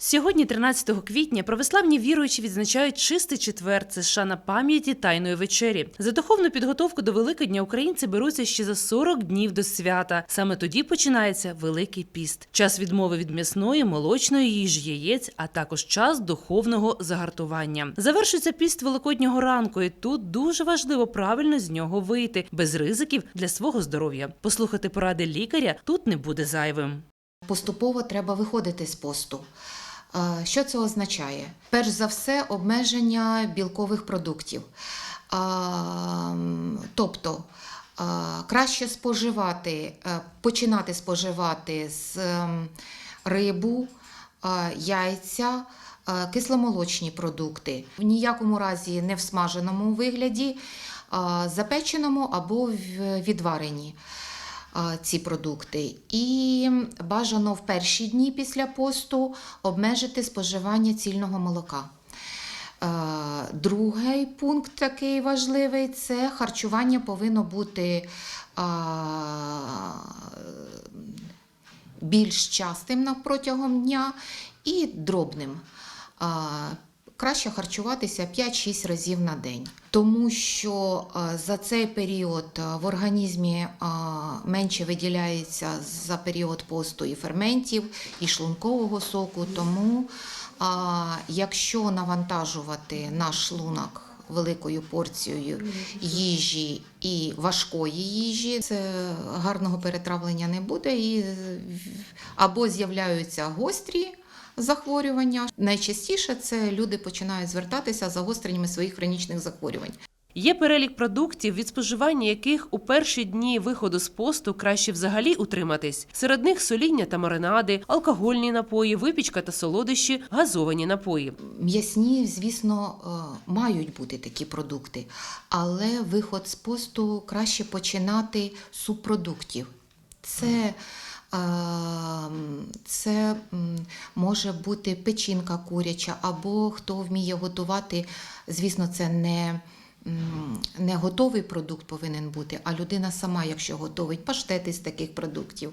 Сьогодні, 13 квітня, православні віруючі відзначають чистий четвер. Це шана пам'яті тайної вечері. За духовну підготовку до Великодня українці беруться ще за 40 днів до свята. Саме тоді починається Великий піст. Час відмови від м'ясної, молочної їжі, яєць, а також час духовного загартування. Завершується піст великоднього ранку, і тут дуже важливо правильно з нього вийти без ризиків для свого здоров'я. Послухати поради лікаря тут не буде зайвим. Поступово треба виходити з посту. Що це означає? Перш за все, обмеження білкових продуктів. Тобто краще споживати, е, починати споживати з рибу, яйця, кисломолочні продукти. В ніякому разі не в смаженому вигляді, запеченому або в- відварені а, ці продукти. І бажано в перші дні після посту обмежити споживання цільного молока. Е, Другий пункт такий важливий це харчування повинно бути більш частим протягом дня і дробним. Краще харчуватися 5-6 разів на день, тому що за цей період в організмі менше виділяється за період посту і ферментів, і шлункового соку. Тому якщо навантажувати наш шлунок великою порцією їжі і важкої їжі, це гарного перетравлення не буде, і е, або з'являються гострі захворювання. Найчастіше це люди починають звертатися з загостреннями своїх хронічних захворювань. Є перелік продуктів, від споживання яких у перші дні виходу з посту краще взагалі утриматись. Серед них соління та маринади, алкогольні напої, випічка та солодощі, газовані напої. М'ясні, звісно, е, мають бути такі продукти, але виход з посту краще починати з субпродуктів. Це, це може бути печінка куряча, або хто вміє готувати, звісно, це не. Не готовий продукт повинен бути, а людина сама, якщо готовить паштети з таких продуктів.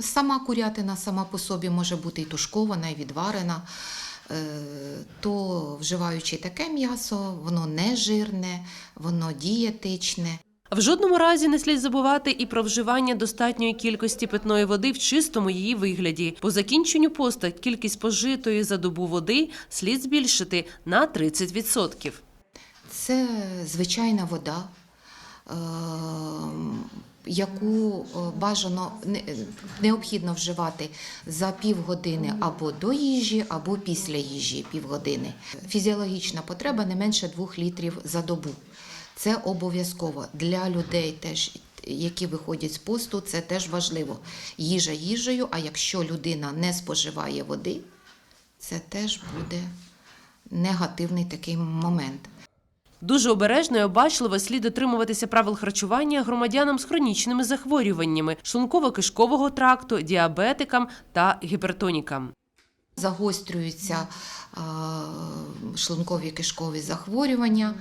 Сама курятина сама по собі може бути і тушкована, і відварена. Е, То вживаючи таке м'ясо, воно не жирне, воно дієтичне. В жодному разі не слід забувати і про вживання достатньої кількості питної води в чистому її вигляді. По закінченню поста кількість спожитої за добу води слід збільшити на 30%. Це звичайна вода, е, яку е, бажано не- необхідно вживати за півгодини або до їжі, або після їжі півгодини. Фізіологічна потреба не менше 2 літрів за добу. Це обов'язково для людей теж. Які виходять з посту, це теж важливо. Їжа їжею, а якщо людина не споживає води, це теж буде негативний такий момент. Дуже обережно і обачливо слід дотримуватися правил харчування громадянам з хронічними захворюваннями шлунково-кишкового тракту, діабетикам та гіпертонікам. загострюються е, шлункові кишкові захворювання.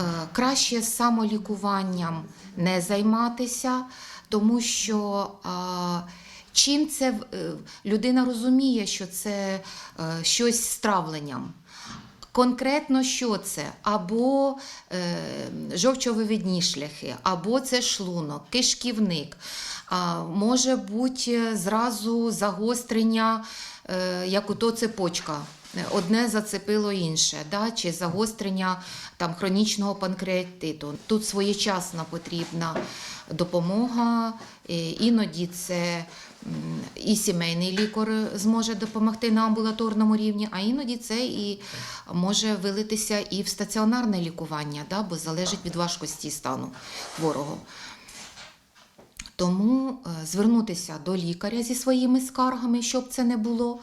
Е, Краще самолікуванням не займатися, тому що е, чим це е, людина розуміє, що це щось з травленням. Конкретно що це? Або е, жовчовивідні шляхи, або це шлунок, кишківник. А, може бути зразу загострення, е, як ото цепочка. Одне зацепило інше, да? чи загострення там, хронічного панкреатиту. Тут своєчасна потрібна допомога. Е, Іноді це і сімейний лікар зможе допомогти на амбулаторному рівні, а іноді це і може вилитися і в стаціонарне лікування, да? бо залежить від важкості стану хворого. Тому е, звернутися до лікаря зі своїми скаргами, щоб це не було.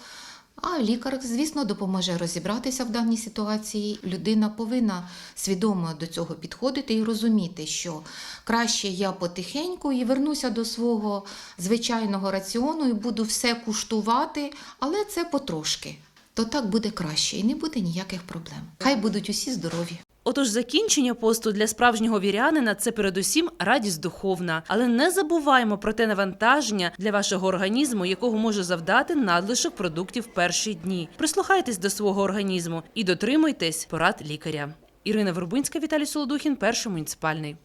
А лікар, звісно, допоможе розібратися в даній ситуації. Людина повинна свідомо до цього підходити і розуміти, що краще я потихеньку і вернуся до свого звичайного раціону і буду все куштувати, але це потрошки. То так буде краще і не буде ніяких проблем. Хай будуть усі здорові. Отож, закінчення посту для справжнього вірянина це передусім радість духовна. Але не забуваємо про те навантаження для вашого організму, якого може завдати надлишок продуктів перші дні. Прислухайтесь до свого організму і дотримуйтесь порад лікаря. Ірина Вербинська, Віталій Солодухін, перший муніципальний.